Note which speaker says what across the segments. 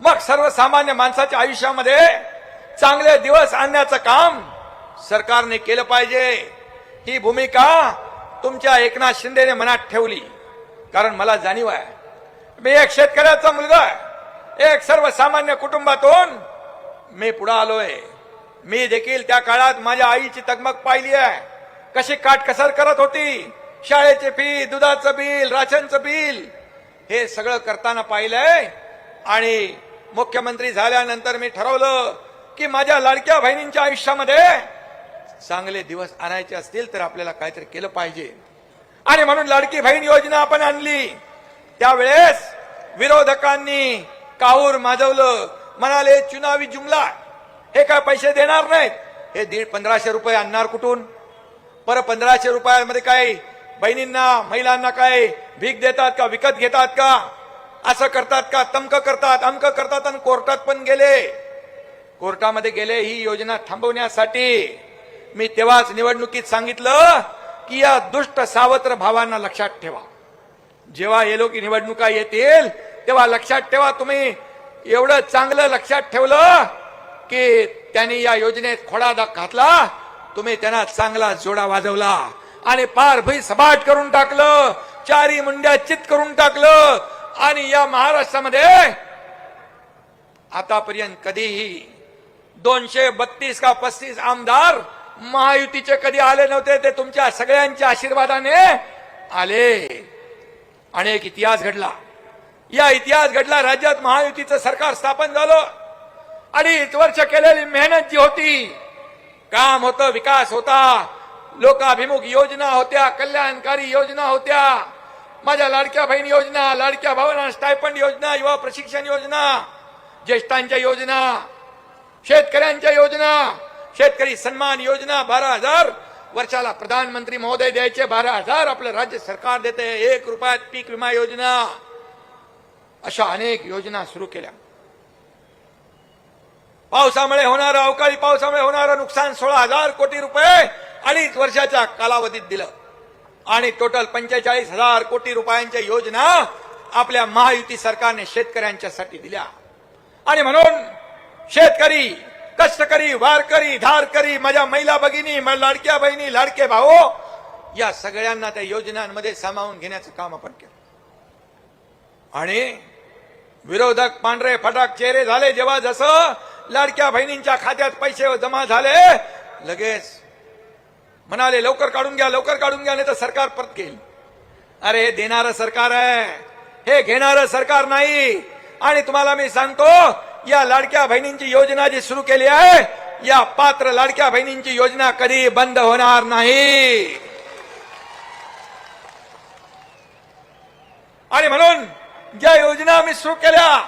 Speaker 1: मग सर्वसामान्य माणसाच्या आयुष्यामध्ये चांगले दिवस आणण्याचं काम सरकारने केलं पाहिजे. ही भूमिका तुमच्या एकनाथ शिंदेने मनात ठेवली. कारण मला जाणीव आहे. मी एक शेतकऱ्याचा मुलगा आहे. एक सर्वसामान्य कुटुंबातून मी पुढे आलोय. मी देखील त्या काळात माझ्या आईची तगमग पाहिली आहे. कशी काटकसर करत होती. शाळेचे फी दुधाचं बिल राशनचं बिल हे सगळं करताना पाहिलंय. आणि मुख्यमंत्री झाल्यानंतर मी ठरवलं की माझ्या लाडक्या बहिणींच्या आयुष्यामध्ये चांगले दिवस आणायचे असतील तर आपल्याला काहीतरी केलं पाहिजे. आणि म्हणून लाडकी बहीण योजना आपण आणली. त्यावेळेस विरोधकांनी काहूर माजवलं. म्हणाले चुनावी जुमला. हे काय पैसे देणार नाहीत. हे दीड पंधराशे रुपये आणणार कुठून? पर पंधराशे रुपयामध्ये काय बहिणींना महिलांना काय भीक देतात का विकत घेतात का? असं करतात का? तमक करतात अमक करतात आणि कोर्टात पण गेले. कोर्टामध्ये गेले ही योजना थांबवण्यासाठी. मी तेव्हाच निवडणुकीत सांगितलं की या दुष्ट सावत्र भावांना लक्षात ठेवा. जेव्हा हे लोक निवडणुका येतील तेव्हा लक्षात ठेवा तुम्ही. एवढं चांगलं लक्षात ठेवलं की त्यांनी या योजनेत खोडा घातला. तुम्ही त्यांना चांगला जोडा वाजवला. आणि पार भई सभाट करून टाकलं. चारी मुंड्या चित करून टाकलं. आणि या महाराष्ट्रामध्ये आतापर्यंत कधीही दोनशे बत्तीस का पस्तीस आमदार महायुतीचे कधी आले नव्हते ते तुमच्या सगळ्यांच्या आशीर्वादाने आले. आणि एक इतिहास घडला. या इतिहास घडला राज्यात महायुतीचं सरकार स्थापन झालं अडीच वर्ष केलेली मेहनत जी होती काम होतं विकास होता लोकाभिमुख योजना होत्या कल्याणकारी योजना होत्या माझ्या लाडक्या बहीण योजना लाडक्या भावना स्टायपंड योजना युवा प्रशिक्षण योजना ज्येष्ठांच्या योजना शेतकऱ्यांच्या योजना शेतकरी सन्मान योजना बारा हजार वर्षाला प्रधानमंत्री महोदय द्यायचे बारा हजार आपलं राज्य सरकार देते एक रुपयात पीक विमा योजना. अशा अनेक योजना सुरू केल्या. पावसामुळे होणारं अवकाळी पावसामुळे होणारं नुकसान सोळा हजार कोटी रुपये अडीच वर्षाच्या कालावधीत दिलं. आणि टोटल पंचेचाळीस हजार कोटी रुपयांच्या योजना आपल्या महायुती सरकारने शेतकऱ्यांच्यासाठी दिल्या. आणि म्हणून शेतकरी कष्टकरी वारकरी धारकरी माझ्या महिला भगिनी लाडक्या बहिणी लाडके भाऊ या सगळ्यांना त्या योजनांमध्ये सामावून घेण्याचं काम आपण केलं. आणि विरोधक पांढरे फटाक चेहरे झाले जेव्हा जसं लाडक्या बहिणींच्या खात्यात पैसे जमा झाले लगेच म्हणाले लवकर काढून घ्या लवकर काढून घ्या नाही तर सरकार परत घेईल. अरे हे देणारं सरकार आहे. हे घेणारं सरकार नाही. आणि तुम्हाला मी सांगतो या लाडक्या बहिणींची योजना जी सुरू केली आहे या पात्र लाडक्या बहिणींची योजना कधी बंद होणार नाही. आणि म्हणून ज्या योजना आम्ही सुरू केल्या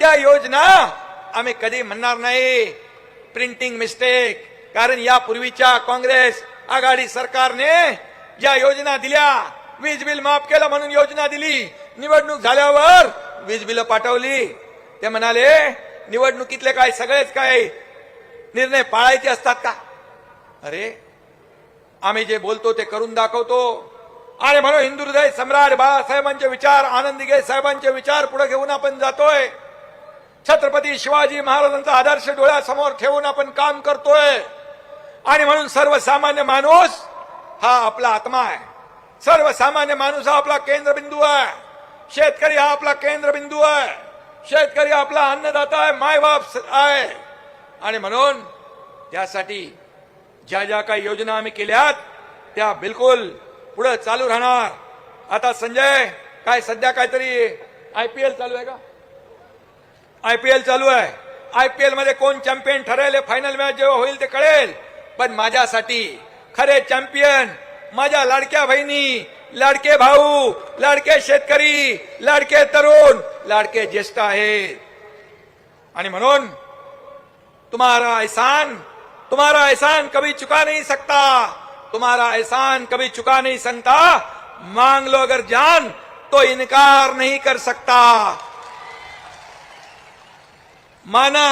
Speaker 1: त्या योजना आम्ही कधी म्हणणार नाही. प्रिंटिंग मिस्टेक कारण यापूर्वीच्या काँग्रेस आघाडी सरकारने ज्या योजना दिल्या वीज बिल माफ केलं म्हणून योजना दिली निवडणूक झाल्यावर वीज बिल पाठवली. ते म्हणाले निवडणुकीतले काय सगळेच काय निर्णय पाळायचे असतात का? अरे आम्ही जे बोलतो ते करून दाखवतो. आणि म्हणून हिंदू हृदय सम्राट बाळासाहेबांचे विचार आनंदीगे साहेबांचे विचार पुढे घेऊन आपण जातोय. छत्रपती शिवाजी महाराजांचा आदर्श डोळ्यासमोर ठेवून आपण काम करतोय. आणि म्हणून सर्वसामान्य माणूस हा आपला आत्मा आहे. सर्वसामान्य माणूस हा आपला केंद्रबिंदू आहे. शेतकरी हा आपला केंद्रबिंदू आहे. शेतकरी आपला अन्नदाता आहे मायबाप आहे. आणि म्हणून त्यासाठी ज्या ज्या काही योजना आम्ही केल्यात त्या बिलकुल पुढे चालू राहणार. आता संजय काय सध्या काहीतरी आयपीएल चालू आहे का? आयपीएल चालू आहे. आयपीएलमध्ये कोण चॅम्पियन ठरेल फायनल मॅच जेव्हा होईल ते कळेल. पण माझ्यासाठी खरे चॅम्पियन माझ्या लाडक्या बहिणी, लाडके भाऊ, लाडके शेतकरी, लाडके तरुण, लाडके ज्येष्ठ आहेत. आणि म्हणून तुम्हारा एहसान तुम्हारा एहसान कभी चुका नहीं सकता, तुम्हारा एहसान कभी चुका नहीं सकता। मांग लो अगर जान तो इनकार नहीं कर सकता। माना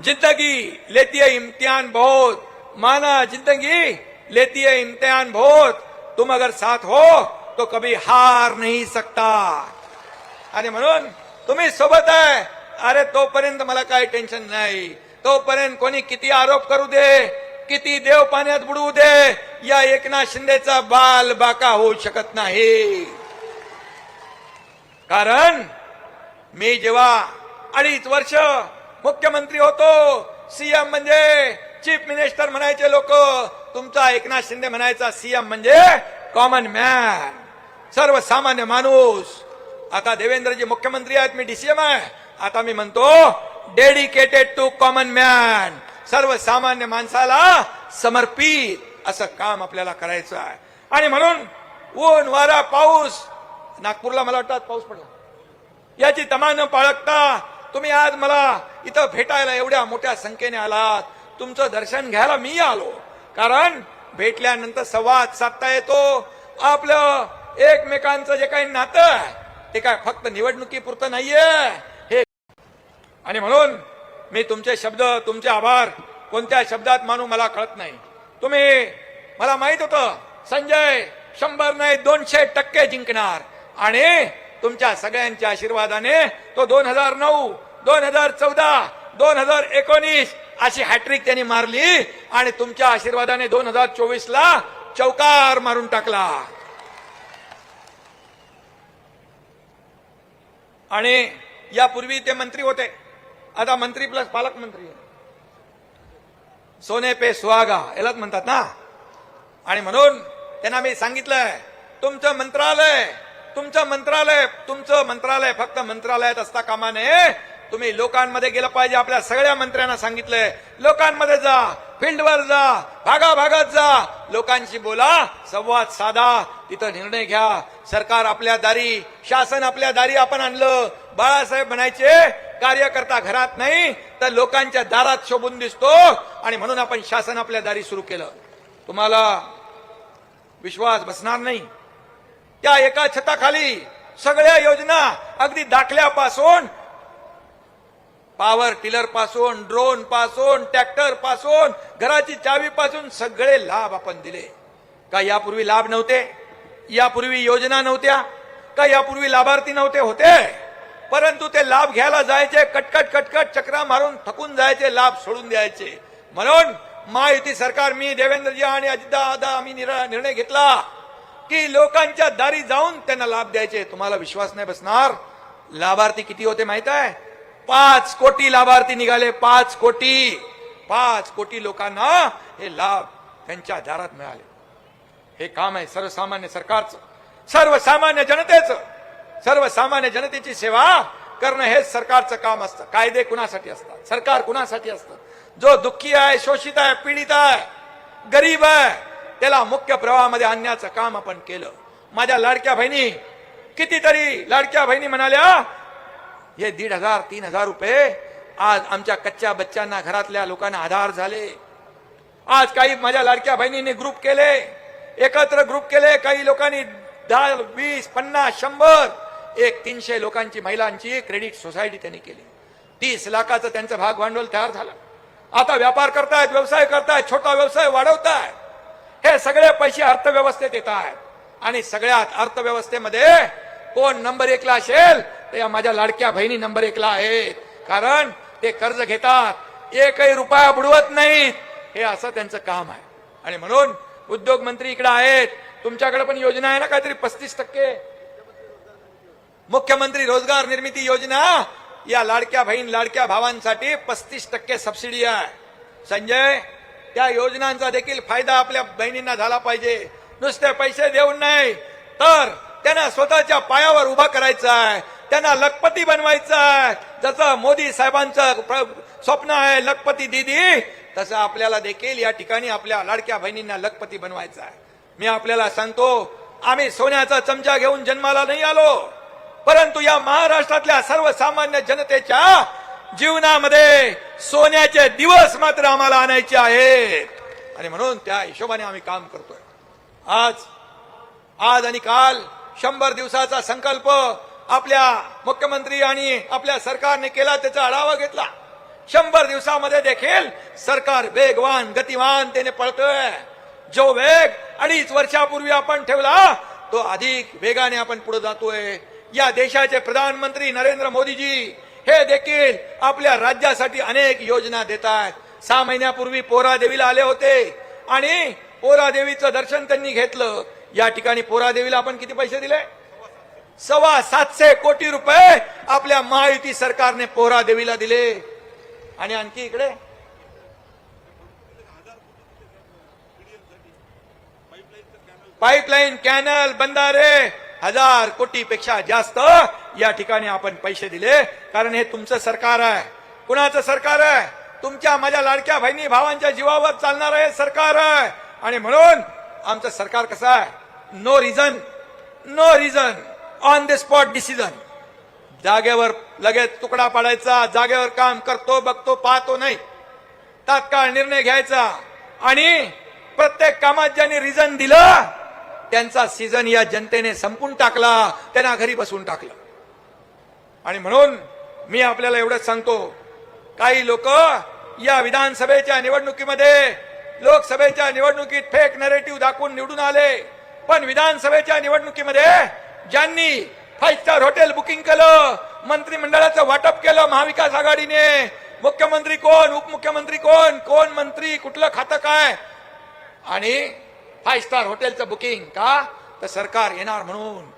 Speaker 1: ज़िंदगी लेती है इम्तिहान बहुत। माना जिंदगी लेती है इम्तिहान बहुत तुम अगर साथ हो तो कभी हार नाही सकता। आणि म्हणून तुम्ही सोबत आहे अरे तोपर्यंत मला काही टेन्शन नाही। तोपर्यंत कोणी किती आरोप करू दे किती देव पाण्यात बुडवू दे या एकनाथ शिंदेचा बाल बाका होऊ शकत नाही। कारण मी जेव्हा अडीच वर्ष मुख्यमंत्री होतो सीएम म्हणजे चीफ मिनिस्टर म्हणायचे लोक तुमचा एकनाथ शिंदे म्हणायचा सीएम म्हणजे कॉमन मॅन सर्वसामान्य माणूस. आता देवेंद्रजी मुख्यमंत्री आहेत मी डीसीएम आहे. आता मी म्हणतो डेडिकेटेड टू कॉमन मॅन सर्वसामान्य माणसाला समर्पित असं काम आपल्याला करायचं आहे. आणि म्हणून ऊन वारा पाऊस नागपूरला मला वाटतं पाऊस पडला. याची तमा न बाळगता तुम्ही आज मला इथं भेटायला एवढ्या मोठ्या संख्येने आलात. तुमचं दर्शन घ्यायला मी आलो. कारण भेटल्यानंतर संवाद साधता येतो. आपलं एकमेकांचं जे काही नातं आहे ते काय फक्त निवडणुकीपुरतं नाहीये. हे आणि म्हणून मी तुमचे शब्द तुमचे आभार कोणत्या शब्दात मानू मला कळत नाही. तुम्ही मला माहीत होतं संजय शंभर नाही दोनशे टक्के जिंकणार. आणि तुमच्या सगळ्यांच्या आशीर्वादाने तो दोन हजार नऊ दोन हजार चौदा दोन हजार एकोणीस अशी हॅट्रिक त्यांनी मारली आणि तुमच्या आशीर्वादाने दोन हजार चोवीस ला चौकार मारून टाकला. आणि यापूर्वी ते मंत्री होते. आता मंत्री प्लस पालकमंत्री. सोने पे सुहागा यालाच म्हणतात ना. आणि म्हणून त्यांना मी सांगितलंय तुमचं मंत्रालय तुमचं मंत्रालय तुमचं मंत्रालय फक्त मंत्रालयात असता कामा नये. तुम्ही लोकांमध्ये गेलं पाहिजे. आपल्या सगळ्या मंत्र्यांना सांगितलंय लोकांमध्ये जा फील्डवर जा भागाभागात जा. लोकांशी बोला संवाद साधा तिथं निर्णय घ्या. सरकार आपल्या दारी शासन आपल्या दारी आपण आणलं. बाळासाहेब म्हणायचे कार्यकर्ता घरात नाही तर लोकांच्या दारात शोभून दिसतो. आणि म्हणून आपण शासन आपल्या दारी सुरू केलं. तुम्हाला विश्वास बसणार नाही. त्या एका छताखाली सगळ्या योजना अगदी दाखल्यापासून पॉवर टिलरपासून ड्रोनपासून ट्रॅक्टरपासून घराची चावी पासून सगळे लाभ आपण दिले. का यापूर्वी लाभ नव्हते? यापूर्वी योजना नव्हत्या? का यापूर्वी लाभार्थी नव्हते होते? परंतु ते लाभ घ्यायला जायचे कटकट कटकट चक्रा मारून थकून जायचे लाभ सोडून द्यायचे. म्हणून महायुती सरकार मी देवेंद्रजी आणि अजितदादा आम्ही निर्णय घेतला की लोकांच्या दारी जाऊन त्यांना लाभ द्यायचे. तुम्हाला विश्वास नाही बसणार? लाभार्थी किती होते माहीत आहे? पाच कोटी लाभार्थी निघाले पाच कोटी. पाच कोटी लोकांना हे लाभ त्यांच्या दारात मिळाले. हे काम आहे सर्वसामान्य सरकारचं सर्वसामान्य जनतेचं. सर्वसामान्य जनतेची सेवा करणं हेच सरकारचं काम असतं. कायदे कुणासाठी असतात? सरकार कुणासाठी असतं? जो दुःखी आहे शोषित आहे पीडित आहे गरीब आहे त्याला मुख्य प्रवाहामध्ये आणण्याचं काम आपण केलं. माझ्या लाडक्या बहिणी कितीतरी लाडक्या बहिणी म्हणाल्या हे दीड हजार तीन हजार रुपये आज आमच्या कच्च्या बच्चांना घरातल्या लोकांना आधार झाले. आज काही माझ्या लाडक्या बहिणींनी ग्रुप केले. एकत्र ग्रुप केले. काही लोकांनी दहा वीस पन्नास शंभर एक तीनशे लोकांची महिलांची क्रेडिट सोसायटी त्यांनी केली. तीस लाखाचं त्यांचं भाग भांडवल तयार झालं. आता व्यापार करतायत व्यवसाय करतायत छोटा व्यवसाय वाढवतायत. हे सगळे पैसे अर्थव्यवस्थेत येत आहेत. आणि सगळ्यात अर्थव्यवस्थेमध्ये कोण नंबर एकला असेल? तर या माझ्या लाडक्या बहिणी नंबर एकला आहेत. कारण ते कर्ज घेतात. एकही रुपया बुडवत नाहीत. हे असं त्यांचं काम आहे. आणि म्हणून उद्योग मंत्री इकडे आहेत. तुमच्याकडे पण योजना आहे ना काहीतरी पस्तीस टक्के? मुख्यमंत्री रोजगार निर्मिती योजना? या लाडक्या बहीण लाडक्या भावांसाठी पस्तीस टक्के सबसिडी आहे. संजय त्या योजनांचा देखील फायदा आपल्या बहिणींना झाला पाहिजे. नुसते पैसे देऊन नाही तर त्यांना स्वतःच्या पायावर उभा करायचं आहे. त्यांना लखपती बनवायचं आहे. जसं मोदी साहेबांचं स्वप्न आहे लखपती दिदी तसं आपल्याला देखील या ठिकाणी आपल्या लाडक्या बहिणींना लखपती बनवायचं आहे. मी आपल्याला सांगतो आम्ही सोन्याचा चमचा घेऊन जन्माला नाही आलो. परंतु या महाराष्ट्रातल्या सर्वसामान्य जनतेच्या जीवनामध्ये सोन्याचे दिवस मात्र आम्हाला आणायचे आहेत. आणि म्हणून त्या हिशोबाने आम्ही काम करतोय. आज आज आणि काल शंभर दिवसाचा संकल्प आपल्या मुख्यमंत्री आणि आपल्या सरकारने केला त्याचा आढावा घेतला. शंभर दिवसामध्ये देखील सरकार वेगवान गतिवान त्याने पळतोय. जो वेग अडीच वर्षापूर्वी आपण ठेवला तो अधिक वेगाने आपण पुढे जातोय. या देशाचे प्रधानमंत्री नरेंद्र मोदीजी हे देखील आपल्या राज्यासाठी अनेक योजना देत आहेत. सहा महिन्यापूर्वी पोरा देवीला आले होते आणि पोरा देवीचं दर्शन त्यांनी घेतलं. या ठिकाणी पोरा देवीला आपण किती पैसे दिले? सव्वा सातशे कोटी रुपये आपल्या महायुती सरकारने पोहरा देवीला दिले. आणि आणखी इकडे? पाईपलाईन कॅनल बंधारे हजार कोटीपेक्षा जास्त या ठिकाणी आपण पैसे दिले. कारण हे तुमचं सरकार आहे. कुणाचं सरकार आहे? तुमच्या माझ्या लाडक्या बहिणी भावांच्या जीवावर चालणार आहे सरकार आहे. आणि म्हणून आमचं सरकार कसं आहे? No reason no reason on the spot decision जागेवर लगेच तुकडा पाडायचा जागेवर काम करतो बघतो पाहतो नाही. तात्काळ निर्णय घ्यायचा. आणि प्रत्येक कामात ज्यांनी रिझन दिलं त्यांचा सीझन या जनतेने संपून टाकला त्यांना घरी बसून टाकलं. आणि म्हणून मी आपल्याला एवढंच सांगतो काही लोक या विधानसभेच्या निवडणुकीमध्ये लोकसभेच्या निवडणुकीत फेक नरेटिव्ह दाखवून निवडून आले. पण विधानसभेच्या निवडणुकीमध्ये ज्यांनी फाईव्ह स्टार हॉटेल बुकिंग केलं मंत्रिमंडळाचं वाटप केलं महाविकास आघाडीने. मुख्यमंत्री कोण? उपमुख्यमंत्री कोण? कोण मंत्री? कुठलं खातं काय? आणि फाईव्ह स्टार हॉटेलचं बुकिंग का? तर सरकार येणार म्हणून.